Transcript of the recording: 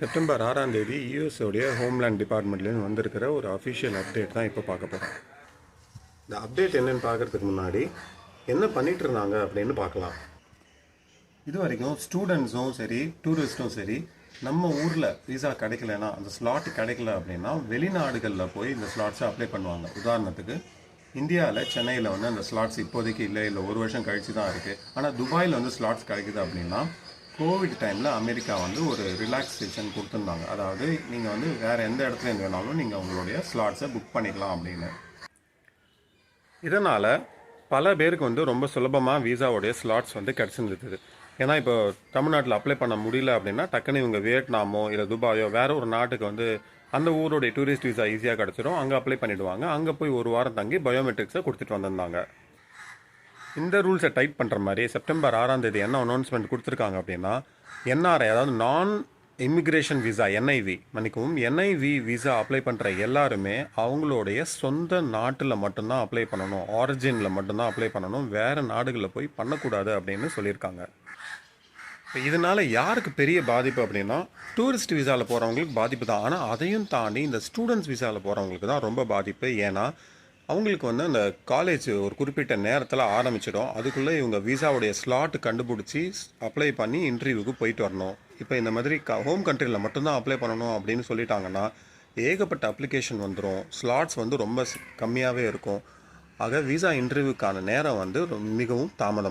September ஆறாம் தேதி யூஎஸோடைய homeland டிபார்ட்மெண்ட்லேருந்து வந்திருக்கிற ஒரு அஃபிஷியல் அப்டேட் தான் இப்போ பார்க்க போகிறோம் இந்த அப்டேட் என்னன்னு பார்க்கறதுக்கு முன்னாடி என்ன பண்ணிட்டு இருந்தாங்க அப்படின்னு பார்க்கலாம். இது வரைக்கும் ஸ்டூடெண்ட்ஸும் சரி டூரிஸ்ட்டும் சரி நம்ம ஊரில் விசா கிடைக்கலனா அந்த ஸ்லாட் கிடைக்கல அப்படின்னா வெளிநாடுகளில் போய் இந்த ஸ்லாட்ஸை அப்ளை பண்ணுவாங்க. உதாரணத்துக்கு இந்தியாவில் சென்னையில் வந்து அந்த ஸ்லாட்ஸ் இப்போதைக்கு இல்லை இல்லை ஒரு வருஷம் கழிச்சு தான் இருக்குது ஆனால் துபாயில் வந்து ஸ்லாட்ஸ் கிடைக்குது அப்படின்னா கோவிட் டைமில் அமெரிக்கா வந்து ஒரு ரிலாக்ஸேஷன் கொடுத்துருந்தாங்க. அதாவது நீங்கள் வந்து வேறு எந்த இடத்துலேருந்து வேணாலும் நீங்கள் உங்களுடைய ஸ்லாட்ஸை புக் பண்ணிக்கலாம் அப்படின்னு. இதனால் பல பேருக்கு வந்து ரொம்ப சுலபமாக விசாவுடைய ஸ்லாட்ஸ் வந்து கிடச்சிருந்தது. ஏன்னா இப்போ தமிழ்நாட்டில் அப்ளை பண்ண முடியல அப்படின்னா டக்குன்னு இவங்க வியட்நாமோ இல்லை துபாயோ வேறு ஒரு நாட்டுக்கு வந்து அந்த ஊருடைய டூரிஸ்ட் விசா ஈஸியாக கிடச்சிரும். அங்கே அப்ளை பண்ணிவிடுவாங்க அங்கே போய் ஒரு வாரம் தங்கி பயோமெட்ரிக்ஸை கொடுத்துட்டு வந்திருந்தாங்க. இந்த ரூல்ஸை டைப் பண்ணுற மாதிரி செப்டம்பர் ஆறாம் தேதி என்ன அனௌன்ஸ்மெண்ட் கொடுத்துருக்காங்க அப்படின்னா என்ஆர்ஐ அதாவது நான் இமிக்ரேஷன் விசா என்ஐவி மன்னிக்கவும் என்ஐவி விசா அப்ளை பண்ணுற எல்லாருமே அவங்களுடைய சொந்த நாட்டில் மட்டும்தான் அப்ளை பண்ணணும் ஆரிஜினில் மட்டும்தான் அப்ளை பண்ணணும் வேறு நாடுகளில் போய் பண்ணக்கூடாது அப்படின்னு சொல்லியிருக்காங்க. இப்போ இதனால் யாருக்கு பெரிய பாதிப்பு அப்படின்னா டூரிஸ்ட் விசாவில் போகிறவங்களுக்கு பாதிப்பு தான். ஆனால் அதையும் தாண்டி இந்த ஸ்டூடெண்ட்ஸ் விசாவில் போகிறவங்களுக்கு தான் ரொம்ப பாதிப்பு. ஏன்னா அவங்களுக்கு வந்து அந்த காலேஜ் ஒரு குறிப்பிட்ட நேரத்தில் ஆரம்பிச்சிடும். அதுக்குள்ளே இவங்க விசாவுடைய ஸ்லாட் கண்டுபிடிச்சி அப்ளை பண்ணி இன்டர்வியூக்கு போயிட்டு வரணும். இப்போ இந்த மாதிரி க ஹோம் கண்ட்ரியில் மட்டும்தான் அப்ளை பண்ணணும் அப்படின்னு சொல்லிட்டாங்கன்னா ஏகப்பட்ட அப்ளிகேஷன் வந்துடும் ஸ்லாட்ஸ் வந்து ரொம்ப கம்மியாகவே இருக்கும். ஆக விசா இன்டர்வியூக்கான நேரம் வந்து ரொ- மிகவும் தாமதமாக